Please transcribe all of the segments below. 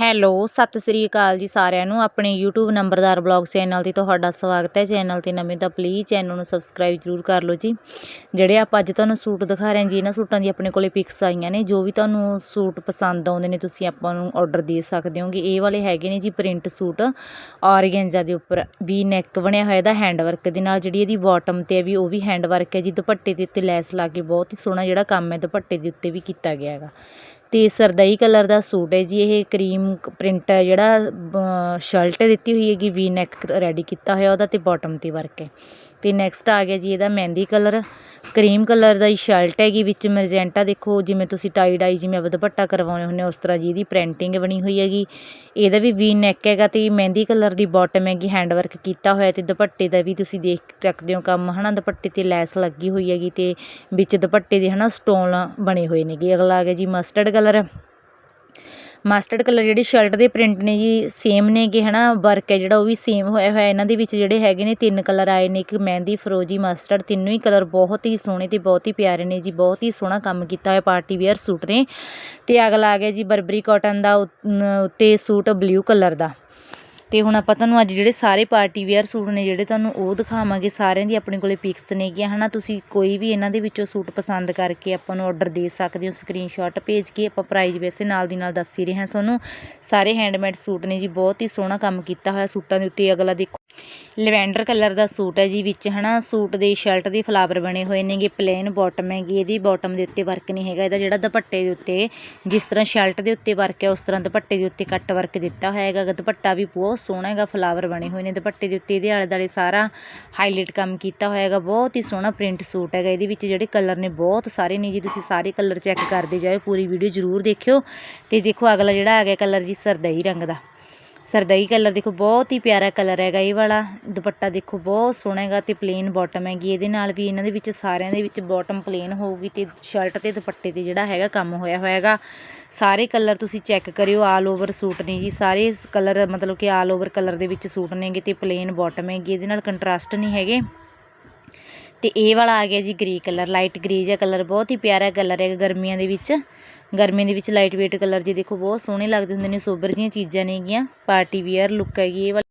Hello, Sat Sri ਅਕਾਲ ਜੀ ਸਾਰਿਆਂ ਨੂੰ। ਆਪਣੇ YouTube ਨੰਬਰਦਾਰ ਬਲੌਗ ਚੈਨਲ ਤੇ ਤੁਹਾਡਾ ਸਵਾਗਤ ਹੈ। ਚੈਨਲ ਤੇ ਨਵੇਂ ਤਾਂ ਪਲੀਜ਼ ਚੈਨਲ ਨੂੰ ਸਬਸਕ੍ਰਾਈਬ ਜ਼ਰੂਰ ਕਰ ਲਓ ਜੀ। ਜਿਹੜੇ ਆਪਾਂ ਅੱਜ ਤੁਹਾਨੂੰ ਸੂਟ ਦਿਖਾ ਰਹੇ ਹਾਂ ਜੀ ਇਹਨਾਂ ਸੂਟਾਂ ਦੀ ਆਪਣੇ ਕੋਲੇ ਪਿਕਸ ਆਈਆਂ ਨੇ, ਜੋ ਵੀ ਤੁਹਾਨੂੰ ਸੂਟ ਪਸੰਦ ਆਉਂਦੇ ਨੇ, ਤੁਸੀਂ ਆਪਾਂ ਨੂੰ ਆਰਡਰ ਦੇ ਸਕਦੇ ਹੋਗੇ। ਇਹ ਵਾਲੇ ਹੈਗੇ ਨੇ ਜੀ ਪ੍ਰਿੰਟ ਸੂਟ। ਔਰਗੈਂਜਾ ਦੇ ਉੱਪਰ ਵੀ ਨੈਕ ਬਣਿਆ ਹੋਇਆ ਇਹਦਾ ਹੈਂਡ ਵਰਕ ਦੇ ਨਾਲ ਜਿਹੜੀ ਇਹਦੀ ਬਾਟਮ ਤੇ ਹੈ ਵੀ, ਉਹ ਵੀ ਹੈਂਡ ਵਰਕ ਹੈ ਜੀ। ਦੁਪੱਟੇ ਦੇ ਉੱਤੇ ਲੈਸ ਲਾ ਕੇ ਬਹੁਤ ਹੀ ਸੋਹਣਾ ਜਿਹੜਾ ਕੰਮ ਹੈ, ਦੁਪੱਟੇ ਦੇ ਉੱਤੇ ਵੀ ਕੀਤਾ ਗਿਆ ਹੈਗਾ। ਅਤੇ ਸਰਦਈ ਕਲਰ ਦਾ ਸੂਟ ਹੈ ਜੀ, ਇਹ ਕਰੀਮ ਪ੍ਰਿੰਟ ਹੈ ਜਿਹੜਾ ਸ਼ਰਟ ਦਿੱਤੀ ਹੋਈ ਹੈਗੀ ਵੀ ਨੈਕ ਰੈਡੀ ਕੀਤਾ ਹੋਇਆ, ਉਹਦਾ ਅਤੇ ਬੋਟਮ ਤੇ ਵਰਕ ਹੈ। ਅਤੇ ਨੈਕਸਟ ਆ ਗਿਆ ਜੀ ਇਹਦਾ ਮਹਿੰਦੀ ਕਲਰ ਕਰੀਮ ਕਲਰ ਦਾ ਹੀ ਸ਼ਰਟ ਹੈਗੀ ਵਿੱਚ ਮਰਜੈਂਟਾ ਦੇਖੋ, ਜਿਵੇਂ ਤੁਸੀਂ ਟਾਈ ਡਾਈ ਜਿਵੇਂ ਆਪਾਂ ਦੁਪੱਟਾ ਕਰਵਾਉਣੇ ਹੁੰਦੇ ਉਸ ਤਰ੍ਹਾਂ ਜੀ ਇਹਦੀ ਪ੍ਰਿੰਟਿੰਗ ਬਣੀ ਹੋਈ ਹੈਗੀ। ਇਹਦਾ ਵੀ ਵੀ ਨੈਕ ਹੈਗਾ ਅਤੇ ਮਹਿੰਦੀ ਕਲਰ ਦੀ ਬਾਟਮ ਹੈਗੀ ਹੈਂਡ ਵਰਕ ਕੀਤਾ ਹੋਇਆ ਅਤੇ ਦੁਪੱਟੇ ਦਾ ਵੀ ਤੁਸੀਂ ਦੇਖ ਸਕਦੇ ਹੋ ਕੰਮ ਹੈ ਨਾ ਦੁਪੱਟੇ ਤੇ ਲੈਸ ਲੱਗੀ ਹੋਈ ਹੈਗੀ ਅਤੇ ਵਿੱਚ ਦੁਪੱਟੇ ਦੇ ਹੈ ਨਾ ਸਟੋਨ ਬਣੇ ਹੋਏ ਨੇਗੇ। ਅਗਲਾ ਆ ਗਿਆ ਜੀ ਮਸਟਰਡ ਕਲਰ ਮਸਟਰਡ ਕਲਰ ਜਿਹੜੀ ਸ਼ਰਟ ਦੇ ਪ੍ਰਿੰਟ ਨੇ ਜੀ ਸੇਮ ਨੇਗੇ ਹੈ ਨਾ ਵਰਕ ਹੈ ਜਿਹੜਾ, ਉਹ ਵੀ ਸੇਮ ਹੋਇਆ ਹੋਇਆ। ਇਹਨਾਂ ਦੇ ਵਿੱਚ ਜਿਹੜੇ ਹੈਗੇ ਨੇ, ਤਿੰਨ ਕਲਰ ਆਏ ਨੇ। ਇੱਕ ਮਹਿੰਦੀ ਫਰੋਜੀ ਮਸਟਰਡ ਤਿੰਨੋਂ ਹੀ ਕਲਰ ਬਹੁਤ ਹੀ ਸੋਹਣੇ ਤੇ ਬਹੁਤ ਹੀ ਪਿਆਰੇ ਨੇ ਜੀ। ਬਹੁਤ ਹੀ ਸੋਹਣਾ ਕੰਮ ਕੀਤਾ ਹੋਇਆ ਪਾਰਟੀ ਵੇਅਰ ਸੂਟ ਨੇ। ਤੇ ਅਗਲਾ ਆ ਗਿਆ ਜੀ ਬਰਬਰੀ ਕਾਟਨ ਦਾ ਉੱਤੇ ਸੂਟ ਬਲੂ ਕਲਰ ਦਾ। ਅਤੇ ਹੁਣ ਆਪਾਂ ਤੁਹਾਨੂੰ ਅੱਜ ਜਿਹੜੇ ਸਾਰੇ ਪਾਰਟੀ ਵੇਅਰ ਸੂਟ ਨੇ ਜਿਹੜੇ ਤੁਹਾਨੂੰ ਉਹ ਦਿਖਾਵਾਂਗੇ, ਸਾਰਿਆਂ ਦੀ ਆਪਣੇ ਕੋਲੇ ਪਿਕਸ ਨੇਗੀਆਂ ਨਾ ਤੁਸੀਂ ਕੋਈ ਵੀ ਇਹਨਾਂ ਦੇ ਵਿੱਚੋਂ ਸੂਟ ਪਸੰਦ ਕਰਕੇ ਆਪਾਂ ਨੂੰ ਆਰਡਰ ਦੇ ਸਕਦੇ ਹੋ ਸਕਰੀਨਸ਼ਾਟ ਭੇਜ ਕੇ ਆਪਾਂ ਪ੍ਰਾਈਜ਼ ਵੈਸੇ ਨਾਲ ਦੀ ਨਾਲ ਦੱਸ ਹੀ ਰਹੇ ਹਾਂ ਤੁਹਾਨੂੰ। ਸਾਰੇ ਹੈਂਡਮੇਡ ਸੂਟ ਨੇ ਜੀ, ਬਹੁਤ ਹੀ ਸੋਹਣਾ ਕੰਮ ਕੀਤਾ ਹੋਇਆ ਸੂਟਾਂ ਦੇ ਉੱਤੇ, ਅਗਲਾ ਦੇਖੋ ਲਵੈਂਡਰ ਕਲਰ ਦਾ ਸੂਟ ਹੈ ਜੀ, ਵਿੱਚ ਹਨਾ ਸੂਟ ਦੇ ਸ਼ਰਟ ਦੇ ਫਲਾਵਰ ਬਣੇ ਹੋਏ ਨੇਗੇ ਪਲੇਨ ਬਾਟਮ ਹੈਗੀ, ਇਹਦੀ ਬਾਟਮ ਦੇ ਉੱਤੇ ਵਰਕ ਨਹੀਂ ਹੈਗਾ, ਇਹਦਾ ਜਿਹੜਾ ਦੁਪੱਟੇ ਦੇ ਉੱਤੇ ਜਿਸ ਤਰ੍ਹਾਂ ਸ਼ਰਟ ਦੇ ਉੱਤੇ ਵਰਕ ਹੈ, ਉਸ ਤਰ੍ਹਾਂ ਦੁਪੱਟੇ ਦੇ ਉੱਤੇ ਕੱਟ ਵਰਕ ਦਿੱਤਾ ਹੋਇਆ ਹੈਗਾ, ਦੁਪੱਟਾ ਵੀ ਬਹੁਤ ਸੋਹਣਾ ਹੈਗਾ ਫਲਾਵਰ ਬਣੇ ਹੋਏ ਨੇ, ਦੁਪੱਟੇ ਦੇ ਉੱਤੇ ਇਹਦੇ ਆਲੇ ਦੁਆਲੇ ਸਾਰਾ ਹਾਈਲਾਈਟ ਕੰਮ ਕੀਤਾ ਹੋਇਆ ਹੈਗਾ, ਬਹੁਤ ਹੀ ਸੋਹਣਾ ਪ੍ਰਿੰਟ ਸੂਟ ਹੈਗਾ, ਇਹਦੇ ਵਿੱਚ ਜਿਹੜੇ ਕਲਰ ਨੇ ਬਹੁਤ ਸਾਰੇ ਨੇ ਜੀ, ਤੁਸੀਂ ਸਾਰੇ ਕਲਰ ਚੈੱਕ ਕਰਦੇ ਜਾਓ ਪੂਰੀ ਵੀਡੀਓ ਜ਼ਰੂਰ ਦੇਖਿਓ ਤੇ ਦੇਖੋ ਅਗਲਾ ਜਿਹੜਾ ਆ ਗਿਆ ਕਲਰ ਜੀ ਸਰਦਈ ਰੰਗ ਦਾ। ਸਰਦਈ ਕਲਰ ਦੇਖੋ, ਬਹੁਤ ਹੀ ਪਿਆਰਾ ਕਲਰ ਹੈਗਾ ਇਹ ਵਾਲਾ। ਦੁਪੱਟਾ ਦੇਖੋ, ਬਹੁਤ ਸੋਹਣਾ ਹੈਗਾ ਤੇ ਪਲੇਨ ਬਾਟਮ ਹੈਗੀ। ਇਹਦੇ ਨਾਲ ਵੀ ਇਹਨਾਂ ਦੇ ਵਿੱਚ ਸਾਰਿਆਂ ਦੇ ਵਿੱਚ ਬਾਟਮ ਪਲੇਨ ਹੋਊਗੀ ਤੇ ਸ਼ਰਟ ਤੇ ਦੁਪੱਟੇ ਤੇ ਜਿਹੜਾ ਹੈਗਾ ਕੰਮ ਹੋਇਆ ਹੋਇਆਗਾ ਸਾਰੇ ਕਲਰ ਤੁਸੀਂ ਚੈੱਕ ਕਰਿਓ ਆਲ ਓਵਰ ਸੂਟ ਨੇ ਜੀ। ਸਾਰੇ ਕਲਰ, ਮਤਲਬ ਕਿ ਆਲ ਓਵਰ ਕਲਰ ਦੇ ਵਿੱਚ ਸੂਟ ਨੇਗੇ ਤੇ ਪਲੇਨ ਬਾਟਮ ਹੈਗੀ। ਇਹਦੇ ਨਾਲ ਕੰਟਰਾਸਟ ਨਹੀਂ ਹੈਗੇ। ਤੇ ਇਹ ਵਾਲਾ ਆ ਗਿਆ ਜੀ ਗ੍ਰੇ ਕਲਰ ਲਾਈਟ ਗ੍ਰੇ ਜਿਹਾ ਕਲਰ। ਬਹੁਤ ਹੀ ਪਿਆਰਾ ਕਲਰ ਹੈ ਗਰਮੀਆਂ ਦੇ ਵਿੱਚ। ਗਰਮੀਆਂ ਦੇ ਵਿੱਚ ਲਾਈਟ ਵੇਟ ਕਲਰ ਜੇ ਦੇਖੋ ਬਹੁਤ ਸੋਹਣੇ ਲੱਗਦੇ ਹੁੰਦੇ ਨੇ, ਸੋਬਰ ਜੀਆਂ ਚੀਜ਼ਾਂ ਨੇਗੀਆਂ ਪਾਰਟੀ ਵੇਅਰ ਲੁੱਕ ਹੈਗੀ ਇਹ ਵਾਲੀ।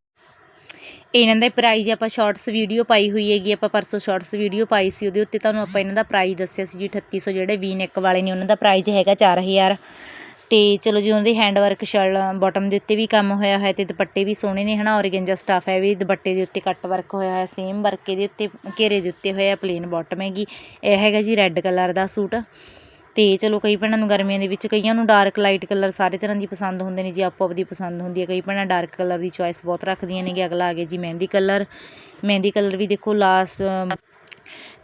ਇਹਨਾਂ ਦਾ ਪ੍ਰਾਈਜ਼ ਆਪਾਂ ਸ਼ਾਰਟਸ ਵੀਡੀਓ ਪਾਈ ਹੋਈ ਹੈਗੀ, ਆਪਾਂ ਪਰਸੋਂ ਸ਼ਾਰਟਸ ਵੀਡੀਓ ਪਾਈ ਸੀ, ਉਹਦੇ ਉੱਤੇ ਤੁਹਾਨੂੰ ਆਪਾਂ ਇਹਨਾਂ ਦਾ ਪ੍ਰਾਈਜ਼ ਦੱਸਿਆ ਸੀ ਜੀ 3800 ਜਿਹੜੇ ਵੀ ਨੈਕ ਵਾਲੇ ਨੇ, ਉਹਨਾਂ ਦਾ ਪ੍ਰਾਈਜ਼ ਹੈਗਾ 4000 ਤੇ ਚਲੋ ਜੀ ਉਹਨਾਂ ਦੇ ਹੈਂਡ ਵਰਕ ਸ਼ਲ ਬਾਟਮ ਦੇ ਉੱਤੇ ਵੀ ਕੰਮ ਹੋਇਆ ਹੋਇਆ ਤੇ ਦੁਪੱਟੇ ਵੀ ਸੋਹਣੇ ਨੇ ਹਨਾ, ਔਰਗੈਂਜਾ ਸਟਾਫ ਹੈ ਵੀ ਦੁਪੱਟੇ ਦੇ ਉੱਤੇ ਕੱਟ ਵਰਕ ਹੋਇਆ ਹੋਇਆ ਸੇਮ ਵਰਕ ਇਹਦੇ ਉੱਤੇ, ਘੇਰੇ ਦੇ ਉੱਤੇ ਹੋਇਆ ਪਲੇਨ ਬਾਟਮ ਹੈਗੀ। ਇਹ ਹੈਗਾ ਜੀ ਰੈੱਡ ਕਲਰ ਦਾ ਸੂਟ। ਅਤੇ ਚਲੋ ਕਈ ਭੈਣਾਂ ਨੂੰ ਗਰਮੀਆਂ ਦੇ ਵਿੱਚ ਕਈਆਂ ਨੂੰ ਡਾਰਕ ਲਾਈਟ ਕਲਰ ਸਾਰੇ ਤਰ੍ਹਾਂ ਦੀ ਪਸੰਦ ਹੁੰਦੇ ਨੇ, ਜੀ ਆਪੋ ਆਪਦੀ ਪਸੰਦ ਹੁੰਦੀ ਹੈ। ਕਈ ਭੈਣਾਂ ਡਾਰਕ ਕਲਰ ਦੀ ਚੋਇਸ ਬਹੁਤ ਰੱਖਦੀਆਂ ਨੇ ਕਿ ਅਗਲਾ ਆ ਗਿਆ ਜੀ ਮਹਿੰਦੀ ਕਲਰ ਮਹਿੰਦੀ ਕਲਰ ਵੀ ਦੇਖੋ ਲਾਸਟ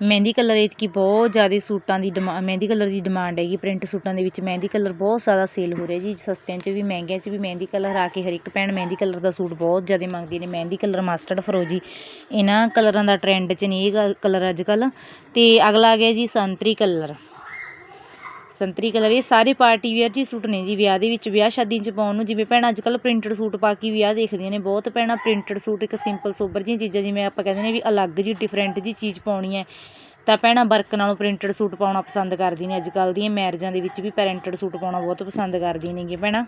ਮਹਿੰਦੀ ਕਲਰ ਇਤਕੀ ਬਹੁਤ ਜ਼ਿਆਦਾ ਸੂਟਾਂ ਦੀ ਡਿਮਾ ਮਹਿੰਦੀ ਕਲਰ ਦੀ ਡਿਮਾਂਡ ਹੈਗੀ ਪ੍ਰਿੰਟ ਸੂਟਾਂ ਦੇ ਵਿੱਚ। ਮਹਿੰਦੀ ਕਲਰ ਬਹੁਤ ਜ਼ਿਆਦਾ ਸੇਲ ਹੋ ਰਿਹਾ ਜੀ। ਸਸਤਿਆਂ 'ਚ ਵੀ, ਮਹਿੰਗਿਆਂ 'ਚ ਵੀ ਮਹਿੰਦੀ ਕਲਰ ਆ ਕੇ ਹਰ ਇੱਕ ਭੈਣ ਮਹਿੰਦੀ ਕਲਰ ਦਾ ਸੂਟ ਬਹੁਤ ਜ਼ਿਆਦਾ ਮੰਗਦੀ ਨੇ। ਮਹਿੰਦੀ ਕਲਰ ਮਸਟਰਡ ਫਰੋਜੀ ਇਹਨਾਂ ਕਲਰਾਂ ਦਾ ਟਰੈਂਡ 'ਚ ਨਹੀਂ ਇਹ ਕਲਰ ਅੱਜ ਕੱਲ੍ਹ। ਤੇ ਅਗਲਾ ਆ ਗਿਆ ਜੀ ਸੰਤਰੀ ਕਲਰ ਸੰਤਰੀ ਕਲਰ, ਇਹ ਸਾਰੇ ਪਾਰਟੀ ਵੇਅਰ ਜੀ ਸੂਟ ਨੇ ਜੀ ਵਿਆਹ ਦੇ ਵਿੱਚ, ਵਿਆਹ ਸ਼ਾਦੀ 'ਚ ਪਾਉਣ ਨੂੰ, ਜਿਵੇਂ ਭੈਣਾਂ ਅੱਜ ਕੱਲ੍ਹ ਪ੍ਰਿੰਟਡ ਸੂਟ ਪਾ ਕੇ ਵਿਆਹ ਦੇਖਦੀਆਂ ਨੇ, ਬਹੁਤ ਭੈਣਾਂ ਪ੍ਰਿੰਟਡ ਸੂਟ ਇੱਕ ਸਿੰਪਲ ਸੋਬਰ ਜਿਹੀਆਂ ਚੀਜ਼ਾਂ, ਜਿਵੇਂ ਆਪਾਂ ਕਹਿੰਦੇ ਨੇ ਵੀ ਅਲੱਗ ਜੀ ਡਿਫਰੈਂਟ ਜੀ ਚੀਜ਼ ਪਾਉਣੀ ਹੈ। ਤਾਂ ਭੈਣਾਂ ਵਰਕ ਨਾਲੋਂ ਪ੍ਰਿੰਟਡ ਸੂਟ ਪਾਉਣਾ ਪਸੰਦ ਕਰਦੀਆਂ ਨੇ ਅੱਜ ਕੱਲ੍ਹ ਦੀਆਂ ਮੈਰਿਜਾਂ ਦੇ ਵਿੱਚ ਵੀ ਪ੍ਰਿੰਟਡ ਸੂਟ ਪਾਉਣਾ ਬਹੁਤ ਪਸੰਦ ਕਰਦੀਆਂ ਨੇਗੀਆਂ ਭੈਣਾਂ।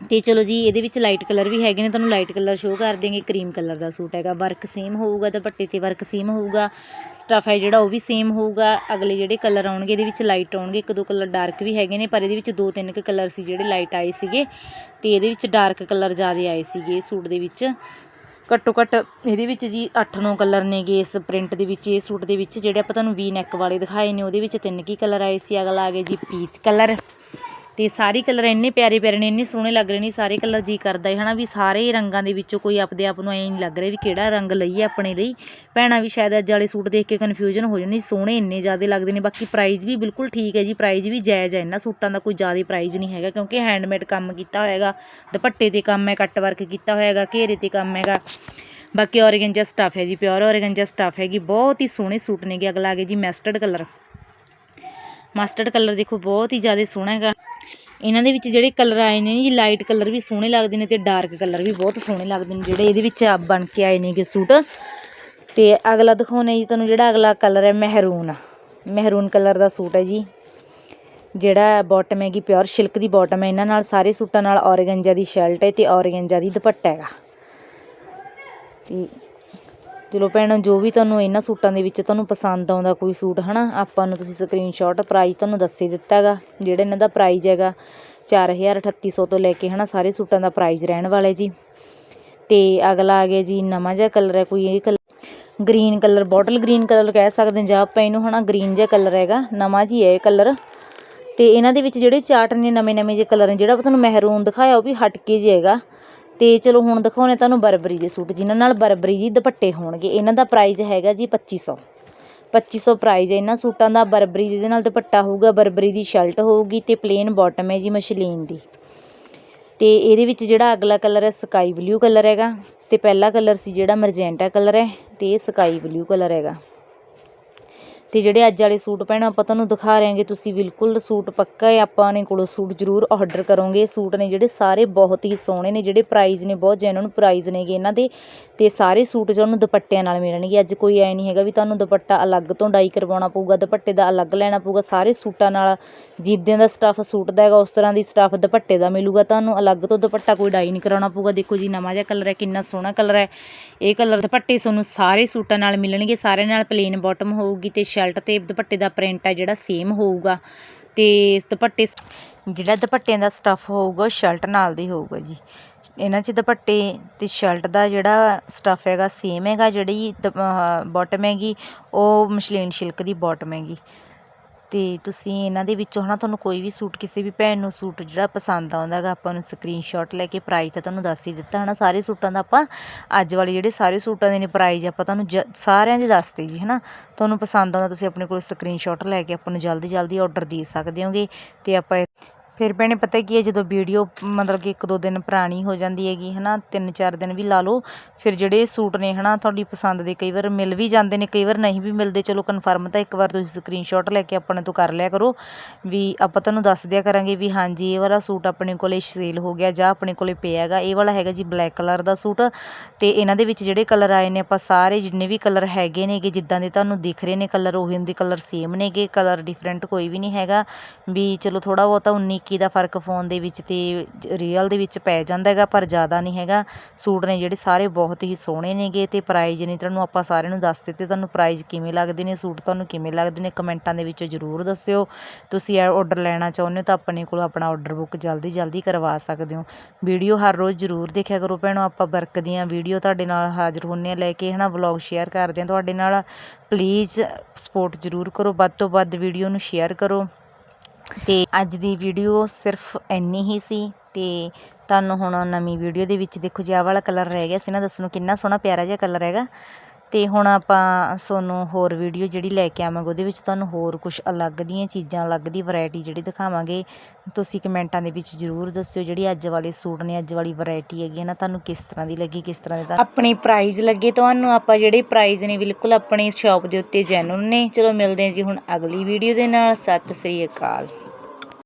ਅਤੇ ਚਲੋ ਜੀ, ਇਹਦੇ ਵਿੱਚ ਲਾਈਟ ਕਲਰ ਵੀ ਹੈਗੇ ਨੇ, ਤੁਹਾਨੂੰ ਲਾਈਟ ਕਲਰ ਸ਼ੋਅ ਕਰ ਦੇਂਗੇ ਕਰੀਮ ਕਲਰ ਦਾ ਸੂਟ ਹੈਗਾ। ਵਰਕ ਸੇਮ ਹੋਊਗਾ, ਦੁਪੱਟੇ ਤੇ ਵਰਕ ਸੇਮ ਹੋਊਗਾ ਸਟਫ ਹੈ ਜਿਹੜਾ ਉਹ ਵੀ ਸੇਮ ਹੋਊਗਾ। ਅਗਲੇ ਜਿਹੜੇ ਕਲਰ ਆਉਣਗੇ, ਇਹਦੇ ਵਿੱਚ ਲਾਈਟ ਆਉਣਗੇ, ਇੱਕ ਦੋ ਕਲਰ ਡਾਰਕ ਵੀ ਹੈਗੇ ਨੇ, ਪਰ ਇਹਦੇ ਵਿੱਚ ਦੋ ਤਿੰਨ ਕੁ ਕਲਰ ਸੀ ਜਿਹੜੇ ਲਾਈਟ ਆਏ ਸੀਗੇ ਅਤੇ ਇਹਦੇ ਵਿੱਚ ਡਾਰਕ ਕਲਰ ਜ਼ਿਆਦਾ ਆਏ ਸੀਗੇ ਸੂਟ ਦੇ ਵਿੱਚ। ਘੱਟੋ ਘੱਟ ਇਹਦੇ ਵਿੱਚ ਜੀ 8-9 ਕਲਰ ਨੇਗੇ ਇਸ ਪ੍ਰਿੰਟ ਦੇ ਵਿੱਚ, ਇਹ ਸੂਟ ਦੇ ਵਿੱਚ, ਜਿਹੜੇ ਆਪਾਂ ਤੁਹਾਨੂੰ ਵੀ ਨੈਕ ਵਾਲੇ ਦਿਖਾਏ ਨੇ, ਉਹਦੇ ਵਿੱਚ ਤਿੰਨ ਕੀ ਕਲਰ ਆਏ ਸੀ। ਅਗਲਾ ਆ ਗਿਆ ਜੀ ਪੀਚ ਕਲਰ ਤੇ ਸਾਰੇ ਕਲਰ ਇੰਨੇ ਪਿਆਰੇ ਪਿਆਰੇ ਨੇ, ਇੰਨੇ ਸੋਹਣੇ ਲੱਗ ਰਹੇ ਨੇ, ਸਾਰੇ ਕਲਰ ਜੀ ਕਰਦਾ ਹੈ, ਹਨਾ? ਵੀ ਸਾਰੇ ਰੰਗਾਂ ਦੇ ਵਿੱਚੋਂ ਕੋਈ ਆਪਦੇ ਆਪ ਨੂੰ ਐਂ ਨਹੀਂ ਲੱਗ ਰਿਹਾ ਵੀ ਕਿਹੜਾ ਰੰਗ ਲਈਏ ਆਪਣੇ ਲਈ। ਭੈਣਾਂ ਵੀ ਸ਼ਾਇਦ ਅੱਜ ਵਾਲੇ ਸੂਟ ਦੇਖ ਕੇ ਕਨਫਿਊਜ਼ਨ ਹੋ ਜਾਣੀ ਸੋਹਣੇ ਇੰਨੇ ਜ਼ਿਆਦਾ ਲੱਗਦੇ ਨੇ, ਬਾਕੀ ਪ੍ਰਾਈਸ ਵੀ ਬਿਲਕੁਲ ਠੀਕ ਹੈ ਜੀ ਪ੍ਰਾਈਸ ਵੀ ਜਾਇਜ਼ ਹੈ। ਇਹਨਾਂ ਸੂਟਾਂ ਦਾ ਕੋਈ ਜ਼ਿਆਦਾ ਪ੍ਰਾਈਸ ਨਹੀਂ ਹੈਗਾ, ਕਿਉਂਕਿ ਹੈਂਡਮੇਡ ਕੰਮ ਕੀਤਾ ਹੋਇਆਗਾ, ਦੁਪੱਟੇ ਤੇ ਕੰਮ ਹੈ ਕੱਟ ਵਰਕ ਕੀਤਾ ਹੋਇਆਗਾ, ਘੇਰੇ ਤੇ ਕੰਮ ਹੈਗਾ। ਬਾਕੀ ਔਰਗੈਂਜਾ ਸਟਫ ਹੈ ਜੀ ਪਿਓਰ ਔਰਗੈਂਜਾ ਸਟਫ ਹੈਗੀ, ਬਹੁਤ ਹੀ ਸੋਹਣੇ ਸੂਟ ਨੇਗੇ, ਅਗਲਾ ਆ ਗਿਆ ਜੀ ਮੈਸਟਰਡ ਕਲਰ ਮਸਟਰਡ ਕਲਰ ਦੇਖੋ, ਬਹੁਤ ਹੀ ਜ਼ਿਆਦਾ ਸੋਹਣਾ ਹੈਗਾ। ਇਹਨਾਂ ਦੇ ਵਿੱਚ ਜਿਹੜੇ ਕਲਰ ਆਏ ਨੇ ਜੀ ਲਾਈਟ ਕਲਰ ਵੀ ਸੋਹਣੇ ਲੱਗਦੇ ਨੇ ਅਤੇ ਡਾਰਕ ਕਲਰ ਵੀ ਬਹੁਤ ਸੋਹਣੇ ਲੱਗਦੇ ਨੇ ਜਿਹੜੇ ਇਹਦੇ ਵਿੱਚ ਆ ਬਣ ਕੇ ਆਏ ਨੇਗੇ ਸੂਟ। ਅਤੇ ਅਗਲਾ ਦਿਖਾਉਣਾ ਜੀ ਤੁਹਾਨੂੰ ਜਿਹੜਾ ਅਗਲਾ ਕਲਰ ਹੈ, ਮਹਿਰੂਨ। ਮਹਿਰੂਨ ਕਲਰ ਦਾ ਸੂਟ ਹੈ ਜੀ। ਜਿਹੜਾ ਬਾਟਮ ਹੈਗੀ ਪਿਓਰ ਸਿਲਕ ਦੀ ਬਾਟਮ ਹੈ, ਇਹਨਾਂ ਨਾਲ ਸਾਰੇ ਸੂਟਾਂ ਨਾਲ ਔਰਗੰਜਾ ਦੀ ਸ਼ਰਟ ਹੈ ਤੇ ਔਰਗੰਜਾ ਦੀ ਦੁਪੱਟਾ ਹੈਗਾ। ਤੇ ਚਲੋ ਭੈਣ, ਜੋ ਵੀ ਤੁਹਾਨੂੰ ਇਹਨਾਂ ਸੂਟਾਂ ਦੇ ਵਿੱਚ ਤੁਹਾਨੂੰ ਪਸੰਦ ਆਉਂਦਾ ਕੋਈ ਸੂਟ, ਹਨਾ, ਆਪਾਂ ਨੂੰ ਤੁਸੀਂ ਸਕਰੀਨਸ਼ਾਟ ਪ੍ਰਾਈਸ ਤੁਹਾਨੂੰ ਦੱਸੇ ਦਿੱਤਾ ਹੈਗਾ ਜਿਹੜਾ ਇਹਨਾਂ ਦਾ ਪ੍ਰਾਈਸ ਹੈਗਾ 4380 ਤੋਂ ਲੈ ਕੇ, ਹਨਾ, ਸਾਰੇ ਸੂਟਾਂ ਦਾ ਪ੍ਰਾਈਸ ਰਹਿਣ ਵਾਲਾ ਜੀ। ਤੇ ਅਗਲਾ ਆ ਗਿਆ ਜੀ, ਨਵਾਂ ਜਿਹਾ ਕਲਰ ਹੈ, ਕੋਈ ਇਹ colour green colour bottle green colour ਕਹਿ ਸਕਦੇ ਹਾਂ, ਜਾਂ ਆਪਾਂ ਇਹਨੂੰ, ਹਨਾ ਗ੍ਰੀਨ ਜਿਹਾ ਕਲਰ ਹੈਗਾ, ਨਵਾਂ ਜੀ ਹੈ ਇਹ ਕਲਰ ਤੇ ਇਹਨਾਂ ਦੇ ਵਿੱਚ ਜਿਹੜੇ ਚਾਰਟ ਨੇ ਨਵੇਂ ਨਵੇਂ ਜਿਹੇ ਕਲਰ ਨੇ, ਜਿਹੜਾ ਤੁਹਾਨੂੰ ਮਹਿਰੂਨ ਦਿਖਾਇਆ, ਉਹ ਵੀ ਹਟ ਕੇ ਜਿਹਾ ਹੈਗਾ। ਤੇ ਚਲੋ ਹੁਣ ਦਿਖਾਉਣੇ ਤੁਹਾਨੂੰ ਬਰਬਰੀ ਦੇ ਸੂਟ, ਜਿਨ੍ਹਾਂ ਨਾਲ ਬਰਬਰੀ ਦੀ ਦੁਪੱਟੇ ਹੋਣਗੇ। ਇਹਨਾਂ ਦਾ ਪ੍ਰਾਈਜ਼ ਹੈਗਾ ਜੀ 2500 2500 ਪ੍ਰਾਈਸ ਹੈ ਇਹਨਾਂ ਸੂਟਾਂ ਦਾ, ਬਰਬਰੀ ਦੇ ਨਾਲ ਦੁਪੱਟਾ ਹੋਊਗਾ, ਬਰਬਰੀ ਦੀ ਸ਼ਰਟ ਹੋਊਗੀ ਤੇ ਪਲੇਨ ਬਾਟਮ ਹੈ ਜੀ ਮਸ਼ਲੀਨ ਦੀ। ਤੇ ਇਹਦੇ ਵਿੱਚ ਜਿਹੜਾ ਅਗਲਾ ਕਲਰ ਹੈ ਸਕਾਈ ਬਲੂ ਕਲਰ ਹੈਗਾ। ਤੇ ਪਹਿਲਾ ਕਲਰ ਸੀ ਜਿਹੜਾ ਮਰਜੈਂਟਾ ਕਲਰ ਹੈ, ਤੇ ਇਹ ਸਕਾਈ ਬਲੂ ਕਲਰ ਹੈਗਾ। ਅਤੇ ਜਿਹੜੇ ਅੱਜ ਵਾਲੇ ਸੂਟ ਭੈਣੋ, ਆਪਾਂ ਤੁਹਾਨੂੰ ਦਿਖਾ ਰਹੇ ਹਾਂਗੇ, ਤੁਸੀਂ ਬਿਲਕੁਲ ਸੂਟ ਪੱਕਾ ਹੈ, ਆਪਾਂ ਨੇ ਕੋਲੋਂ ਸੂਟ ਜ਼ਰੂਰ ਆਰਡਰ ਕਰੋਗੇ। ਸੂਟ ਨੇ ਜਿਹੜੇ ਸਾਰੇ ਬਹੁਤ ਹੀ ਸੋਹਣੇ ਨੇ, ਜਿਹੜੇ ਪ੍ਰਾਈਜ਼ ਨੇ, ਬਹੁਤ ਜੈਨੂਨ ਪ੍ਰਾਈਜ਼ ਨੇਗੇ ਇਹਨਾਂ ਦੇ। ਤੇ ਸਾਰੇ ਸੂਟ ਤੁਹਾਨੂੰ ਦੁਪੱਟਿਆਂ ਨਾਲ ਮਿਲਣਗੇ। ਅੱਜ ਕੋਈ ਐ ਨਹੀਂ ਹੈਗਾ ਵੀ ਤੁਹਾਨੂੰ ਦੁਪੱਟਾ ਅਲੱਗ ਤੋਂ ਡਾਈ ਕਰਵਾਉਣਾ ਪਊਗਾ, ਦੁਪੱਟੇ ਦਾ ਅਲੱਗ ਲੈਣਾ ਪਊਗਾ। ਸਾਰੇ ਸੂਟਾਂ ਨਾਲ ਜਿੱਦਾਂ ਦਾ ਸਟੱਫ ਸੂਟ ਦਾ ਹੈਗਾ, ਉਸ ਤਰ੍ਹਾਂ ਦੀ ਸਟੱਫ ਦੁਪੱਟੇ ਦਾ ਮਿਲੂਗਾ। ਤੁਹਾਨੂੰ ਅਲੱਗ ਤੋਂ ਦੁਪੱਟਾ ਕੋਈ ਡਾਈ ਨਹੀਂ ਕਰਾਉਣਾ ਪਊਗਾ। ਦੇਖੋ ਜੀ, ਨਵਾਂ ਜਿਹਾ ਕਲਰ ਹੈ, ਕਿੰਨਾ ਸੋਹਣਾ ਕਲਰ ਹੈ। ਇਹ ਕਲਰ ਦੁਪੱਟੇ ਤੁਹਾਨੂੰ ਸਾਰੇ ਸੂਟਾਂ ਨਾਲ ਮਿਲਣਗੇ। ਸਾਰੇ ਨਾਲ ਪਲੇਨ ਬਾਟਮ ਹੋਊਗੀ ਤੇ ਸ਼ਰਟ ਤੇ ਦੁਪੱਟੇ ਦਾ ਪ੍ਰਿੰਟ ਹੈ ਜਿਹੜਾ ਸੇਮ ਹੋਊਗਾ। ਤੇ ਦੁਪੱਟੇ ਜਿਹੜਾ ਦੁਪੱਟਿਆਂ ਦਾ ਸਟੱਫ ਹੋਊਗਾ ਸ਼ਰਟ ਨਾਲ ਦੀ ਹੋਊਗਾ ਜੀ। ਇਹਨਾਂ 'ਚ ਦੁਪੱਟੇ ਤੇ ਸ਼ਰਟ ਦਾ ਜਿਹੜਾ ਸਟੱਫ ਹੈਗਾ ਸੇਮ ਹੈਗਾ ਜਿਹੜੀ ਬਾਟਮ ਹੈਗੀ, ਉਹ ਮਸ਼ਲੀਨ ਸਿਲਕ ਦੀ ਬਾਟਮ ਹੈਗੀ। ਅਤੇ ਤੁਸੀਂ ਇਹਨਾਂ ਦੇ ਵਿੱਚੋਂ ਹੈ ਨਾ ਤੁਹਾਨੂੰ ਕੋਈ ਵੀ ਸੂਟ, ਕਿਸੇ ਵੀ ਭੈਣ ਨੂੰ ਸੂਟ ਜਿਹੜਾ ਪਸੰਦ ਆਉਂਦਾ ਹੈਗਾ, ਆਪਾਂ ਨੂੰ ਸਕਰੀਨਸ਼ਾਟ ਲੈ ਕੇ ਪ੍ਰਾਈਜ਼ ਤਾਂ ਤੁਹਾਨੂੰ ਦੱਸ ਹੀ ਦਿੱਤਾ ਹੈ ਨਾ ਸਾਰੇ ਸੂਟਾਂ ਦਾ ਆਪਾਂ ਅੱਜ ਵਾਲੇ ਜਿਹੜੇ ਸਾਰੇ ਸੂਟਾਂ ਦੇ ਨੇ ਪ੍ਰਾਈਜ਼ ਆਪਾਂ ਤੁਹਾਨੂੰ ਜ, ਸਾਰਿਆਂ ਦੇ ਦੱਸਤੇ ਜੀ ਹੈ ਨਾ ਤੁਹਾਨੂੰ ਪਸੰਦ ਆਉਂਦਾ ਤੁਸੀਂ ਆਪਣੇ ਕੋਲ ਸਕਰੀਨਸ਼ਾਟ ਲੈ ਕੇ ਆਪਾਂ ਨੂੰ ਜਲਦੀ ਜਲਦੀ ਆਰਡਰ ਦੇ ਸਕਦੇ ਹੋਗੇ ਅਤੇ ਆਪਾਂ ਫਿਰ ਭੈਣੇ ਪਤਾ ਕੀ ਹੈ, ਜਦੋਂ ਵੀਡੀਓ ਮਤਲਬ ਕਿ ਇੱਕ ਦੋ ਦਿਨ ਪੁਰਾਣੀ ਹੋ ਜਾਂਦੀ ਹੈਗੀ ਹੈ ਨਾ ਤਿੰਨ ਚਾਰ ਦਿਨ ਵੀ ਲਾ ਲਓ, ਫਿਰ ਜਿਹੜੇ ਸੂਟ ਨੇ ਹੈ ਨਾ ਤੁਹਾਡੀ ਪਸੰਦ ਦੇ ਕਈ ਵਾਰ ਮਿਲ ਵੀ ਜਾਂਦੇ ਨੇ, ਕਈ ਵਾਰ ਨਹੀਂ ਵੀ ਮਿਲਦੇ, ਚਲੋ ਕਨਫਰਮ ਤਾਂ ਇੱਕ ਵਾਰ ਤੁਸੀਂ ਸਕਰੀਨਸ਼ਾਟ ਲੈ ਕੇ ਆਪਣੇ ਤੋਂ ਕਰ ਲਿਆ ਕਰੋ, ਵੀ ਆਪਾਂ ਤੁਹਾਨੂੰ ਦੱਸ ਦਿਆ ਕਰਾਂਗੇ ਵੀ ਹਾਂਜੀ, ਇਹ ਵਾਲਾ ਸੂਟ ਆਪਣੇ ਕੋਲੇ ਸੇਲ ਹੋ ਗਿਆ ਜਾਂ ਆਪਣੇ ਕੋਲੇ ਪਿਆ ਹੈਗਾ, ਇਹ ਵਾਲਾ ਹੈਗਾ ਜੀ ਬਲੈਕ ਕਲਰ ਦਾ ਸੂਟ, ਤੇ ਇਹਨਾਂ ਦੇ ਵਿੱਚ ਜਿਹੜੇ ਕਲਰ ਆਏ ਨੇ, ਆਪਾਂ ਸਾਰੇ ਜਿੰਨੇ ਵੀ ਕਲਰ ਹੈਗੇ ਨੇਗੇ, ਜਿੱਦਾਂ ਦੇ ਤੁਹਾਨੂੰ ਦਿਖ ਰਹੇ ਨੇ ਕਲਰ ਉਹੀ ਦੇ ਕਲਰ ਸੇਮ ਨੇਗੇ ਕਲਰ ਡਿਫਰੈਂਟ ਕੋਈ ਵੀ ਨਹੀਂ ਹੈਗਾ, ਵੀ ਚਲੋ ਥੋੜਾ ਬਹੁਤਾ 19 21 ਦਾ ਫ਼ਰਕ ਫੋਨ ਦੇ ਵਿੱਚ ਤੇ ਰੀਅਲ ਦੇ ਵਿੱਚ ਪੈ ਜਾਂਦਾ ਹੈਗਾ, ਪਰ ਜ਼ਿਆਦਾ ਨਹੀਂ ਹੈਗਾ। ਸੂਟ ਨੇ ਜਿਹੜੇ ਸਾਰੇ ਬਹੁਤ ਹੀ ਸੋਹਣੇ ਨੇਗੇ ਤੇ ਪ੍ਰਾਈਜ਼ ਨੇ ਤੁਹਾਨੂੰ ਆਪਾਂ ਸਾਰਿਆਂ ਨੂੰ ਦੱਸ ਦਿੱਤੇ, ਤੁਹਾਨੂੰ ਪ੍ਰਾਈਜ਼ ਕਿਵੇਂ ਲੱਗਦੇ ਨੇ, ਸੂਟ ਤੁਹਾਨੂੰ ਕਿਵੇਂ ਲੱਗਦੇ ਨੇ, ਕਮੈਂਟਾਂ ਦੇ ਵਿੱਚ ਜ਼ਰੂਰ ਦੱਸਿਓ। ਤੁਸੀਂ ਇਹ ਆਰਡਰ ਲੈਣਾ ਚਾਹੁੰਦੇ ਹੋ ਤਾਂ ਆਪਣੇ ਕੋਲ ਆਪਣਾ ਆਰਡਰ ਬੁੱਕ ਜਲਦੀ ਜਲਦੀ ਕਰਵਾ ਸਕਦੇ ਹੋ। ਵੀਡੀਓ ਹਰ ਰੋਜ਼ ਜ਼ਰੂਰ ਦੇਖਿਆ ਕਰੋ ਭੈਣੋ, ਆਪਾਂ ਵਰਕ ਦੀਆਂ ਵੀਡੀਓ ਤੁਹਾਡੇ ਨਾਲ ਹਾਜ਼ਰ ਹੁੰਨੇ ਆ ਲੈ ਕੇ ਹਨਾ ਵਲੌਗ ਸ਼ੇਅਰ ਕਰਦੇ ਆ ਤੁਹਾਡੇ ਨਾਲ ਪਲੀਜ਼ ਸਪੋਰਟ ਜ਼ਰੂਰ ਕਰੋ, ਵੱਧ ਤੋਂ ਵੱਧ ਵੀਡੀਓ ਨੂੰ ਸ਼ੇਅਰ ਕਰੋ। ਤੇ ਅੱਜ ਦੀ ਵੀਡੀਓ ਸਿਰਫ ਇੰਨੀ ਹੀ ਸੀ ਤੇ ਤੁਹਾਨੂੰ ਹੁਣ ਨਵੀਂ ਵੀਡੀਓ ਦੇ ਵਿੱਚ ਦੇਖੋ ਜੀ, ਆਹ ਵਾਲਾ ਕਲਰ ਰਹਿ ਗਿਆ ਸੀ ਨਾ, ਦੱਸੋ ਕਿੰਨਾ ਸੋਹਣਾ ਪਿਆਰਾ ਜਿਹਾ ਕਲਰ ਹੈਗਾ। ਅਤੇ ਹੁਣ ਆਪਾਂ ਤੁਹਾਨੂੰ ਹੋਰ ਵੀਡੀਓ ਜਿਹੜੀ ਲੈ ਕੇ ਆਵਾਂਗੇ, ਉਹਦੇ ਵਿੱਚ ਤੁਹਾਨੂੰ ਹੋਰ ਕੁਝ ਅਲੱਗ ਦੀਆਂ ਚੀਜ਼ਾਂ, ਅਲੱਗ ਦੀ ਵੈਰਾਈਟੀ ਜਿਹੜੀ ਦਿਖਾਵਾਂਗੇ। ਤੁਸੀਂ ਕਮੈਂਟਾਂ ਦੇ ਵਿੱਚ ਜ਼ਰੂਰ ਦੱਸਿਓ ਜਿਹੜੀ ਅੱਜ ਵਾਲੇ ਸੂਟ ਨੇ, ਅੱਜ ਵਾਲੀ ਵੈਰਾਈਟੀ ਹੈਗੀ ਹੈ ਨਾ, ਤੁਹਾਨੂੰ ਕਿਸ ਤਰ੍ਹਾਂ ਦੀ ਲੱਗੀ, ਕਿਸ ਤਰ੍ਹਾਂ ਦੇ ਆਪਣੇ ਪ੍ਰਾਈਜ਼ ਲੱਗੇ। ਤੁਹਾਨੂੰ ਆਪਾਂ ਜਿਹੜੇ ਪ੍ਰਾਈਜ਼ ਨੇ ਬਿਲਕੁਲ ਆਪਣੀ ਸ਼ਾਪ ਦੇ ਉੱਤੇ ਜੈਨੂਨ ਨੇ। ਚਲੋ ਮਿਲਦੇ ਹਾਂ ਜੀ ਹੁਣ ਅਗਲੀ ਵੀਡੀਓ ਦੇ ਨਾਲ। ਸਤਿ ਸ੍ਰੀ ਅਕਾਲ।